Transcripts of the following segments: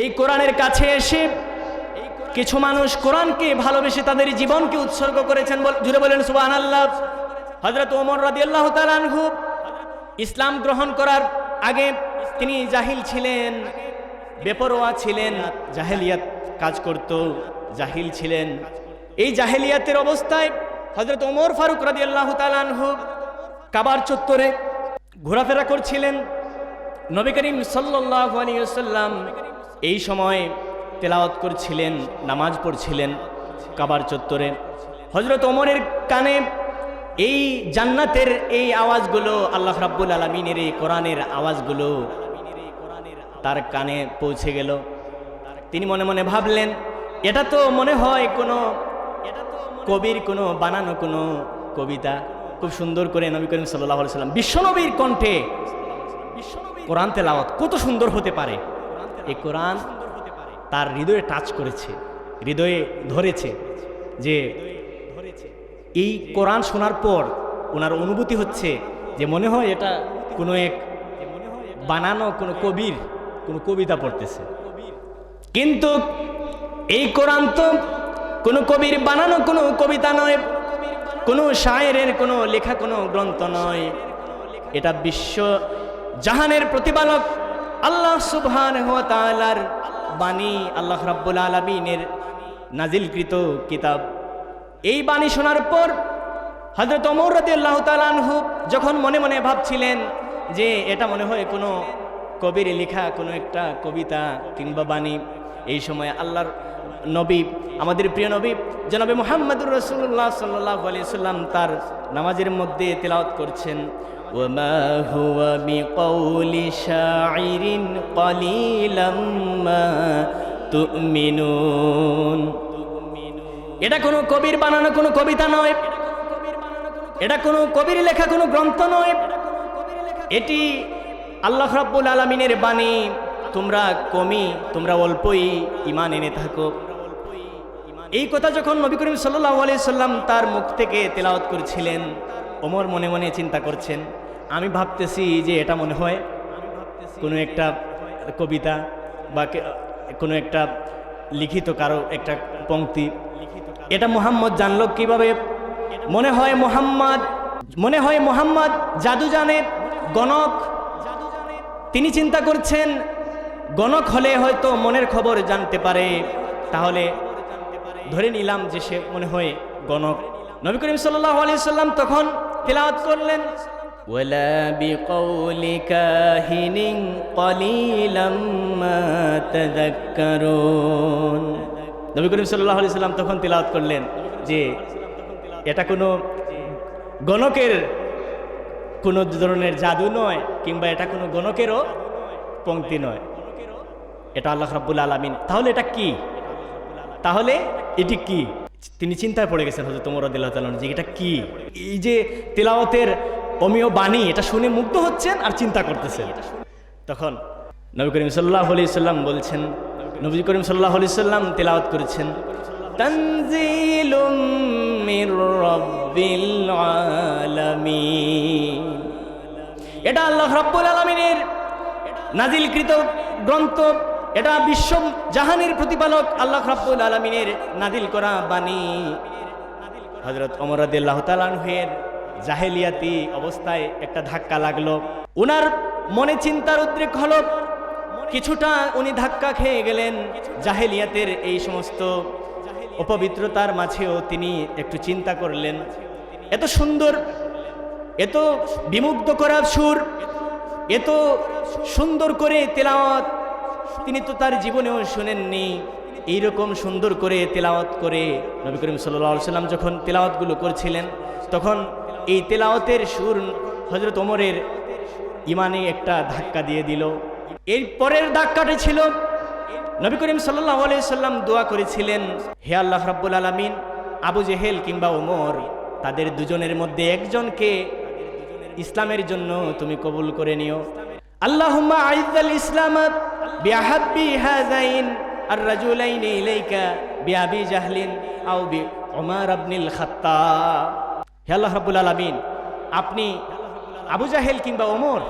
এই কোরআনের কাছে এসে কিছু মানুষ কোরআনকে ভালোবেসে তাদের জীবনকে উৎসর্গ করেছেন জুড়ে বলেন সুবাহ আল্লাহ হজরত ওমর রাদি আল্লাহ তালানহু ইসলাম গ্রহণ করার আগে তিনি জাহিল ছিলেন, বেপরোয়া ছিলেন, জাহেলিয়াত কাজ করত, জাহিল ছিলেন। এই জাহেলিয়াতের অবস্থায় হজরত ওমর ফারুক রাদি আল্লাহ তালানহু কাবার চত্বরে ঘোরাফেরা করছিলেন। নবী করিম সাল্লাহ আলিয়াল্লাম এই সময় তেলাওয়াত করছিলেন, নামাজ পড়ছিলেন কাবার চত্বরে। হজরত ওমরের কানে এই জান্নাতের এই আওয়াজগুলো, আল্লাহ রাব্বুল আলমিনের এই কোরআনের আওয়াজগুলো তার কানে পৌঁছে গেল। তিনি মনে মনে ভাবলেন, এটা তো মনে হয় কোনো কবির, কোনো বানানো কোনো কবিতা। খুব সুন্দর করে নবী করিম সাল্লাহ সাল্লাম বিশ্বনবীর কণ্ঠে কোরআন তেলাওয়াত কত সুন্দর হতে পারে। এই কোরআন তার হৃদয়ে টাচ করেছে, হৃদয়ে ধরেছে যে এই কোরআন শোনার পর ওনার অনুভূতি হচ্ছে যে মনে হয় এটা কোনো এক বানানো, কোনো কবির, কোনো কবিতা পড়তেছে। কিন্তু এই কোরআন তো কোনো কবির বানানো, কোনো কবিতা নয়, কোনো শায়েরের, কোনো লেখা, কোনো গ্রন্থ নয়। এটা বিশ্ব জাহানের প্রতিপালক আল্লাহ সুবহান বাণী আল্লাহ রাব্বুল আলমিনের নাজিলকৃত কিতাব। এই বাণী শোনার পর হজরত অমর রাদি আল্লাহ তালানহু যখন মনে মনে ভাবছিলেন যে এটা মনে হয় কোনো কবির লেখা, কোনো একটা কবিতা কিংবা বাণী, এই সময় আল্লাহর নবী, আমাদের প্রিয় নবী জনাবে মোহাম্মদুর রসুল্লাহ সাল্লাহ আলিয়াল্লাম তার নামাজের মধ্যে তেলাওয়াত করছেন। وما هو بقول شاعر قليلا ما تؤمنون এটা কোনো কবির বানানো কোনো কবিতা নয় এটা কোনো কবির লেখা কোনো গ্রন্থ নয় এটি আল্লাহ রাব্বুল আলমিনের বাণী তোমরা কমই তোমরা অল্পই ইমান এনে থাকো এই কথা যখন নবী করিম সাল্লাহ আলিয়া সাল্লাম তার মুখ থেকে তেলাওয়াত করছিলেন ওমর মনে মনে চিন্তা করছেন আমি ভাবতেছি যে এটা মনে হয় কোনো একটা কবিতা বা কোনো একটা লিখিত কারও একটা পংক্তি এটা মোহাম্মদ জানলো কীভাবে? মনে হয় মোহাম্মদ, মনে হয় মোহাম্মদ জাদু জানে গণক। তিনি চিন্তা করছেন, গণক হলে হয়তো মনের খবর জানতে পারে। তাহলে ধরে নিলাম যে সে মনে হয় গণক। নবী করিম সাল্লাহ আলি সাল্লাম তখন তেলাওয়াত করলেন ولا بقول كاهن قليلا ما تذكرون নবী করিম সাল্লাহ আলি সাল্লাম তখন তেলাওয়াত করলেন যে এটা কোনো গণকের কোনো ধরনের জাদু নয় কিংবা এটা কোনো গণকেরও পংক্তি নয় এটা আল্লাহ রাব্বুল আলমিন তাহলে এটা কি তাহলে এটি কি তিনি চিন্তায় পড়ে গেছেন হজরত তোমর দিল্লাহ যে এটা কি এই যে তেলাওয়াতের অমীয় বাণী, এটা শুনে মুগ্ধ হচ্ছেন আর চিন্তা করতেছেন। তখন নবী করিম সাল্লাহ আলি সাল্লাম বলছেন, নবী করিম সাল্লাহ আলি সাল্লাম তেলাওয়াত করেছেন এটা আল্লাহ রাব্বুল আলামিনের নাজিলকৃত গ্রন্থ, এটা বিশ্ব জাহানের প্রতিপালক আল্লাহ রাব্বুল আলামিনের নাজিল করা বাণী। হজরত অমর রাদিয়াল্লাহু তাআলার জাহেলিয়াতি অবস্থায় একটা ধাক্কা লাগল। উনার মনে চিন্তার উদ্রেক হলো, কিছুটা উনি ধাক্কা খেয়ে গেলেন জাহেলিয়াতের এই সমস্ত অপবিত্রতার মাঝেও তিনি একটু চিন্তা করলেন। এত সুন্দর, এত বিমুগ্ধ করা সুর, এত সুন্দর করে তেলাওয়াত, তিনি তো তার জীবনেও শুনেননি। এইরকম সুন্দর করে তেলাওয়াত করে নবী করিম সাল্লা সাল্লাম যখন তেলাওয়াতগুলো করছিলেন, তখন এই তেলাওতের সুর হজরত ওমরের ইমানে একটা ধাক্কা দিয়ে দিল। এর পরের ধাক্কাটা ছিল, নবী করিম সাল্লাহ সাল্লাম দোয়া করেছিলেন, হে আল্লাহ রাব্বুল আলমিন, আবু জেহেল কিংবা ওমর, তাদের দুজনের মধ্যে একজনকে ইসলামের জন্য তুমি কবুল করে নিও। আল্লাহুম্মা আইজ্জাল ইসলাম বিআহাব্বি হাযাইন, আর রাজুলাইন ইলাইকা বিআবি জাহলিন, আও বি ওমর ইবনুল খাত্তাব। হে আল্লাহ রাব্বুল আলামিন, আপনি আবু জাহেল কিংবা ওমর,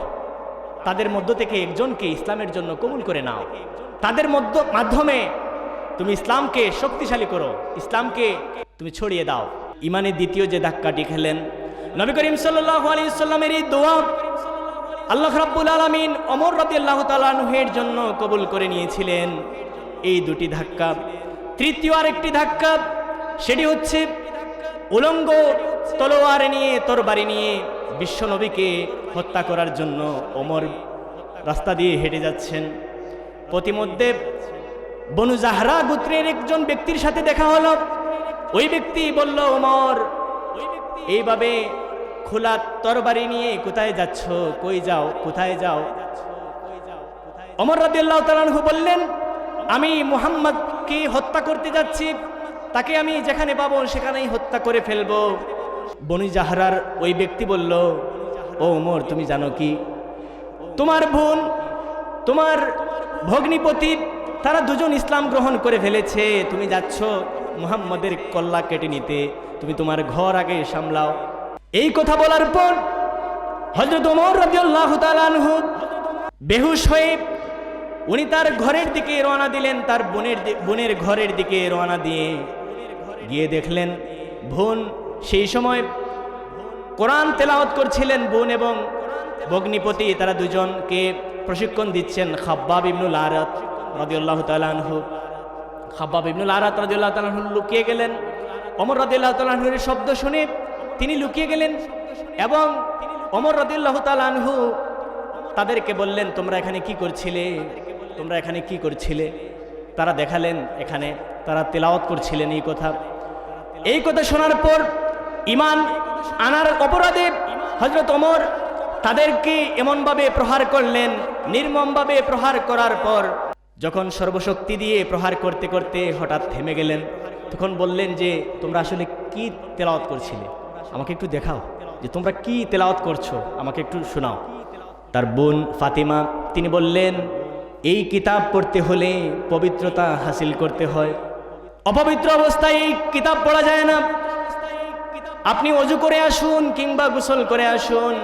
তাদের মধ্য থেকে একজনকে ইসলামের জন্য কবুল করে নাও। তাদের মধ্য, মাধ্যমে তুমি ইসলামকে শক্তিশালী করো, ইসলামকে তুমি ছড়িয়ে দাও। ইমানের দ্বিতীয় যে ধাক্কাটি খেলেন, নবী করিম সাল্লামের এই দোয়া আল্লাহ রাব্বুল আলামিন অমর রাদিয়াল্লাহু তাআলা জন্য কবুল করে নিয়েছিলেন। এই দুটি ধাক্কা। তৃতীয় আরেকটি ধাক্কা, সেটি হচ্ছে উলঙ্গ তলোয়ার নিয়ে, তরবারি নিয়ে বিশ্বনবীকে হত্যা করার জন্য ওমর রাস্তা দিয়ে হেঁটে যাচ্ছেন। প্রতিমধ্যে বনু জাহরা গোত্রের একজন ব্যক্তির সাথে দেখা হলো। ওই ব্যক্তি বলল, ওমর, এইভাবে খোলা তরবারি নিয়ে কোথায় যাচ্ছ? কই যাও? কোথায় যাও? অমর রাদিয়াল্লাহু তাআলাহু বললেন, আমি মুহাম্মদকে হত্যা করতে যাচ্ছি। তাকে আমি যেখানে পাবো সেখানেই হত্যা করে ফেলব। বনি জাহরার ওই ব্যক্তি বলল, ও ওমর, তুমি জানো কি? তোমার বোন, তোমার ভগ্নিপতি, তারা দুজন ইসলাম গ্রহণ করে ফেলেছে। তুমি যাচ্ছ মুহাম্মদের কল্লা কেটে নিতে। তুমি তোমার ঘর আগে সামলাও। এই কথা বলার পর হজরত ওমর রাদিয়াল্লাহু তাআলা আনহু বেহুশ হয়ে উনি তার ঘরের দিকে রওনা দিলেন, তার বোনের বোনের ঘরের দিকে রওনা দিয়ে। গিয়ে দেখলেন বোন সেই সময় কোরআন তেলাওয়াত করছিলেন বোন এবং ভগ্নিপতি, তারা দুজনকে প্রশিক্ষণ দিচ্ছেন খাব্বাব ইবনুল আরাত রাদিয়াল্লাহু তাআলা আনহু। খাব্বাব ইবনুল আরাত রাদিয়াল্লাহু তাআলা লুকিয়ে গেলেন। অমর রাদিয়াল্লাহু তাআলা আনহুর শব্দ শুনে তিনি লুকিয়ে গেলেন এবং অমর রাদিয়াল্লাহু তাআলা আনহু তাদেরকে বললেন, তোমরা এখানে কি করছিলে? তোমরা এখানে কি করছিলে? তারা দেখালেন, এখানে তারা তেলাওয়াত করছিলেন এই কথা। এই কথা শোনার পর ইমান আনার অপরাধে হজরত ওমর তাদেরকে এমনভাবে প্রহার করলেন, নির্মমভাবে প্রহার করার পর যখন সর্বশক্তি দিয়ে প্রহার করতে করতে হঠাৎ থেমে গেলেন, তখন বললেন যে, তোমরা আসলে কি তেলাওয়াত করছিলে? আমাকে একটু দেখাও যে তোমরা কি তেলাওয়াত করছ? আমাকে একটু শোনাও। তার বোন ফাতিমা, তিনি বললেন, এই কিতাব পড়তে হলে পবিত্রতা হাসিল করতে হয়। অপবিত্র অবস্থায় এই কিতাব পড়া যায় না। আপনি অজু করে আসুন কিংবা গোসল করে আসুন।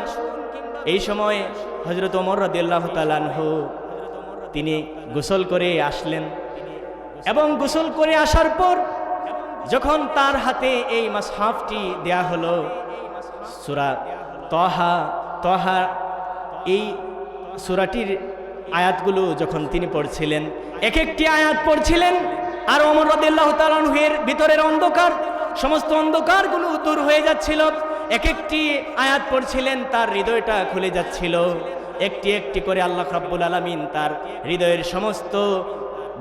এই সময় হজরত ওমর রাদিয়াল্লাহু তাআলাহু তিনি গোসল করে আসলেন। এবং গোসল করে আসার পর যখন তার হাতে এই মাসহাফটি দেয়া হলো, সুরা তহা তহা, এই সুরাটির আয়াতগুলো যখন তিনি পড়ছিলেন এক একটি আয়াত পড়ছিলেন আর অমর রদিল্লাহ তালানহের ভিতরের অন্ধকার, সমস্ত অন্ধকারগুলো দূর হয়ে যাচ্ছিল। এক একটি আয়াত পড়ছিলেন, তার হৃদয়টা খুলে যাচ্ছিল। একটি একটি করে আল্লাহ রাব্বুল আলামিন তার হৃদয়ের সমস্ত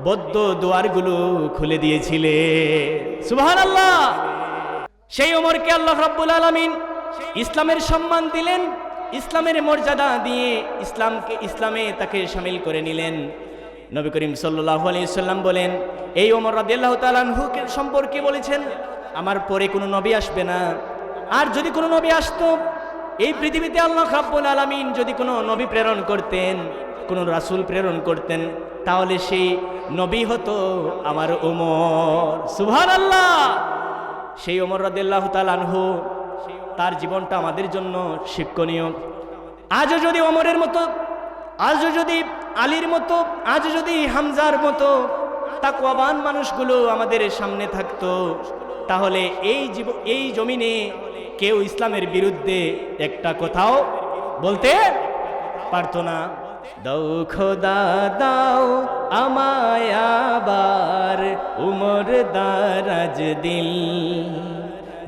বদ্ধ দুয়ারগুলো খুলে দিয়েছিলে সুবহানাল্লাহ! সেই ওমরকে আল্লাহ রাব্বুল আলামিন ইসলামের সম্মান দিলেন, ইসলামের মর্যাদা দিয়ে ইসলামকে, ইসলামে তাকে সামিল করে নিলেন। নবী করিম সাল্লাল্লাহু আলাইহি সাল্লাম বলেন, এই ওমর রাদিয়াল্লাহু তাআলা আনহুকে সম্পর্কে বলেছেন, আমার পরে কোনো নবী আসবে না। আর যদি কোনো নবী আসতো, এই পৃথিবীতে আল্লাহ রাব্বুল আলামিন যদি কোনো নবী প্রেরণ করতেন, কোনো রাসূল প্রেরণ করতেন, তাহলে সেই নবী হতো আমার ওমর। সুবহানাল্লাহ! সেই ওমর রাদিয়াল্লাহু তাআলা আনহু, তার জীবনটা আমাদের জন্য শিক্ষণীয়। আজও যদি ওমরের মতো, আজও যদি আলীর মতো, আজ যদি হামজার মতো তাকওয়াবান মানুষগুলো আমাদের সামনে থাকতো, তাহলে এই জীব, এই জমিনে কেউ ইসলামের বিরুদ্ধে একটা কথাও বলতে পারতো না। দাও খোদা, দাও আমায় আবার উমর দারাজ দিল।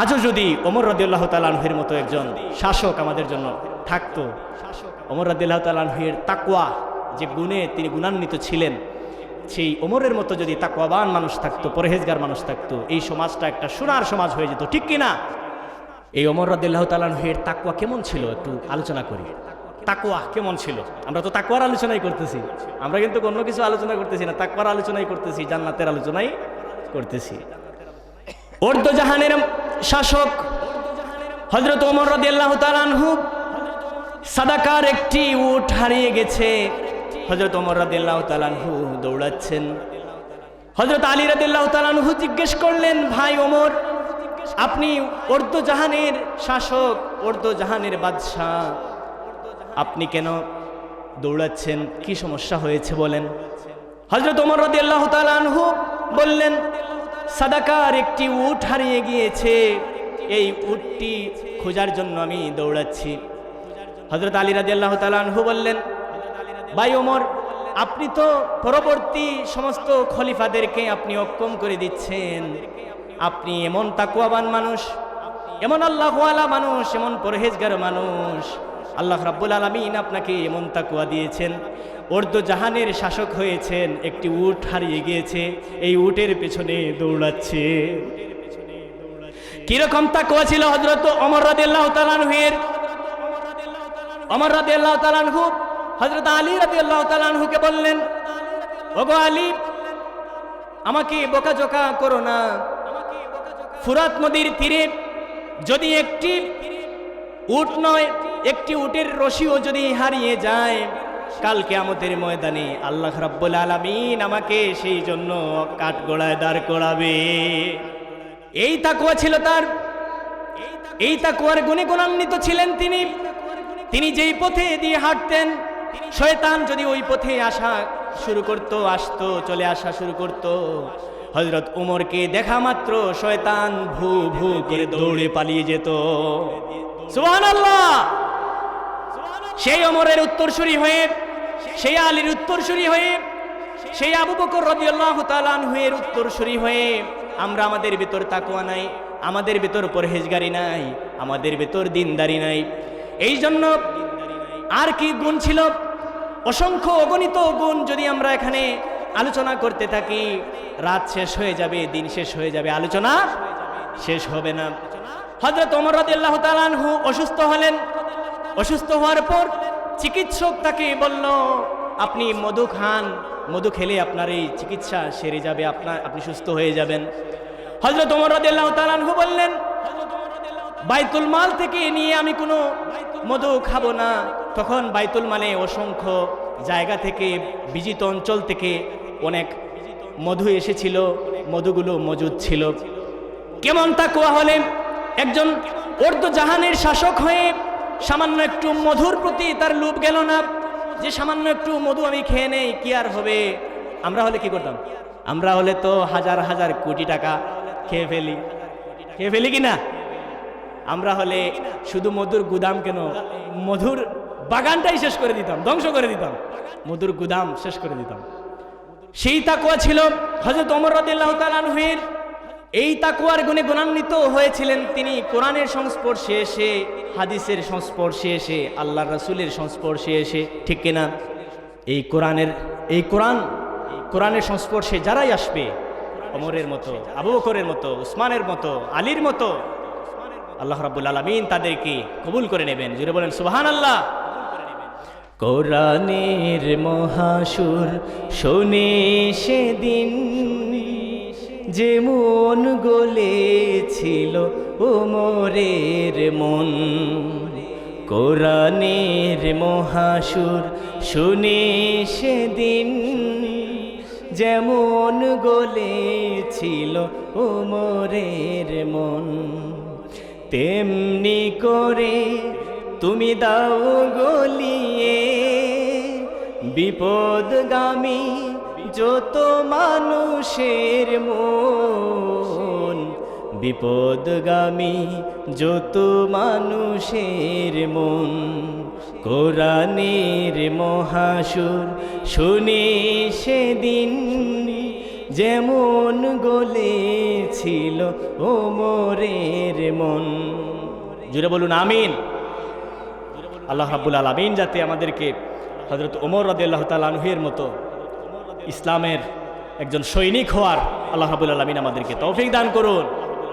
আজও যদি ওমর রদিল্লাহ তালানহের মতো একজন শাসক আমাদের জন্য থাকতো, ওমর রদিল্লাহ তালানহের তাকুয়া যে গুণে তিনি গুণান্বিত ছিলেন, সেই ওমরের মতো যদি তাকুয়াবান মানুষ থাকতো, পরহেজগার মানুষ থাকতো, এই সমাজটা একটা সোনার সমাজ হয়ে যেত, ঠিক কিনা? এই ওমর রদিল্লাহ তালানহের তাকুয়া কেমন ছিল? একটু আলোচনা করি। তাকুয়া কেমন ছিল? আমরা তো তাকওয়ার আলোচনাই করতেছি। আমরা কিন্তু অন্য কিছু আলোচনা করতেছি না, তাকওয়ার আলোচনাই করতেছি, জান্নাতের আলোচনাই করতেছি। অর্ধ জাহানের শাসক হজরত ওমর রদিয়াল্লাহ তালানহু সাদাকার একটি উট হারিয়ে গেছে। হজরত ওমর রদিয়াল্লাহ তালানহু দৌড়াচ্ছেন। হজরত আলী রদিয়াল্লাহ তালানহু জিজ্ঞেস করলেন, ভাই ওমর, আপনি জাহানের শাসক জাহানের বাদশাহ, আপনি কেন দৌড়াচ্ছেন? কি সমস্যা হয়েছে বলেন? হজরত ওমর রদিয়াল্লাহ তালানহু বললেন সাদাকার একটি উট হারিয়ে গিয়েছে। এই উটটি খোঁজার জন্য আমি দৌড়াচ্ছি। হজরত আলী রাজি আল্লাহ তালানহু বললেন, ভাই ওমর, আপনি তো পরবর্তী সমস্ত খলিফাদেরকে আপনি অক্ষম করে দিচ্ছেন। আপনি এমন তাকুয়াবান মানুষ, এমন আল্লাহওয়ালা মানুষ, এমন পরহেজগার মানুষ। আল্লাহ রাব্বুল আলমিন আপনাকে এমন তাকুয়া দিয়েছেন। অর্ধ জাহানের শাসক হয়েছেন, একটি উট হারিয়ে গিয়েছে, এই উটের পেছনে দৌড়াচ্ছে। কীরকম তাকুয়া ছিল হজরত অমর রাদিল্লাহ তালানহুয়ের অমর রাদিল্লাহ তালানহু হজরত আলী রাদিল্লাহ তালানহুকে বললেন, ওগো আলী, আমাকে বোকাজোকা করো না। ফুরাত নদীর তীরে যদি একটি উট নয়, একটি উটের রশিও যদি হারিয়ে যায় কালকে আমাদের ময়দানে আল্লাহ রাব্বুল আলামিন আমাকে সেই জন্য কাঠগোড়ায় দাঁড় করাবে। এই তাকুয়া ছিল তার। এই তাকুয়ার গুণে গুণান্বিত ছিলেন তিনি। তিনি যেই পথে দিয়ে হাঁটতেন, শয়তান যদি ওই পথে আসা শুরু করত, আসতো, চলে আসা শুরু করত হজরত উমরকে দেখা মাত্র শয়তান ভু ভু করে দৌড়ে পালিয়ে যেত। সেই অমরের উত্তরসূরি হয়ে, সেই আলীর উত্তরসূরি হয়ে, সেই আবু বকর রদিয়াল্লাহু তাআলা এর উত্তরসূরি হয়ে আমরা আমাদের ভিতর তাকুয়া নাই, আমাদের ভিতর পরহেজগারি নাই, আমাদের ভিতর দিনদারি নাই। এই জন্য আর কি গুণ ছিল? অসংখ্য অগণিত গুণ যদি আমরা এখানে আলোচনা করতে থাকি, রাত শেষ হয়ে যাবে, দিন শেষ হয়ে যাবে, আলোচনা শেষ হবে না। হজরত অমর রাদিয়াল্লাহু তাআলা আনহু অসুস্থ হলেন। অসুস্থ হওয়ার পর চিকিৎসক তাকে বলল, আপনি মধু খান, মধু খেলে আপনার এই চিকিৎসা সেরে যাবে, আপনার, আপনি সুস্থ হয়ে যাবেন। হজরত ওমর রাদিয়াল্লাহু তাআলা আনহু বললেন, বাইতুল মাল থেকে নিয়ে আমি কোনো মধু খাব না। তখন বাইতুল মালে অসংখ্য জায়গা থেকে, বিজিত অঞ্চল থেকে অনেক মধু এসেছিল, মধুগুলো মজুদ ছিল। কেমন তা কোয়া হলে একজন অর্ধ জাহানের শাসক হয়ে সামান্য একটু মধুর প্রতি তার লোভ গেল না। যে সামান্য একটু মধু আমি খেয়ে নেই, কি আর হবে? আমরা হলে কি করতাম? আমরা হলে তো হাজার হাজার কোটি টাকা খেয়ে ফেলি। খেয়ে ফেলি কি না? আমরা হলে শুধু মধুর গুদাম কেন? মধুর বাগানটাই শেষ করে দিতাম, ধ্বংস করে দিতাম। মধুর গুদাম শেষ করে দিতাম। সেই তাকুয়া ছিল হজরত অমর রদিল্লাহ তালানহের এই তাকুয়ার গুণে গুণান্বিত হয়েছিলেন তিনি কোরআনের সংস্পর্শে এসে, হাদিসের সংস্পর্শে এসে আল্লাহ রসুলের সংস্পর্শে এসে, ঠিক কিনা? এই কোরআনের, এই কোরআন কোরআনের সংস্পর্শে যারাই আসবে, অমরের মতো, আবু বকরের মতো, উসমানের মতো, আলীর মতো, আল্লাহ রাব্বুল আলমিন তাদেরকে কবুল করে নেবেন। জুড়ে বলেন সুবাহান আল্লাহ কোরআনের মহাসুর, শোনে সেদিন যে মন গলেছিল ওমরের মন। কোরআনের মহাসুর শুনে সেদিন যেমন গলেছিল ওমরের মন, তেমনি করে তুমি দাও গলিয়ে বিপদগামী যত মানুষের মন, বিপদগামী যত মানুষের মন, কোরআনের মহাসুর শুনে সেদিন যেমন গলেছিল ওমরের মন। জুড়ে বলুন আমিন। আল্লাহ রাব্বুল আলমিন যাতে আমাদেরকে হজরত ওমর রদি আল্লাহ তালানহের মতো ইসলামের একজন সৈনিক হওয়ার আল্লাহ রাবুল আলমিন আমাদেরকে তৌফিক দান করুন।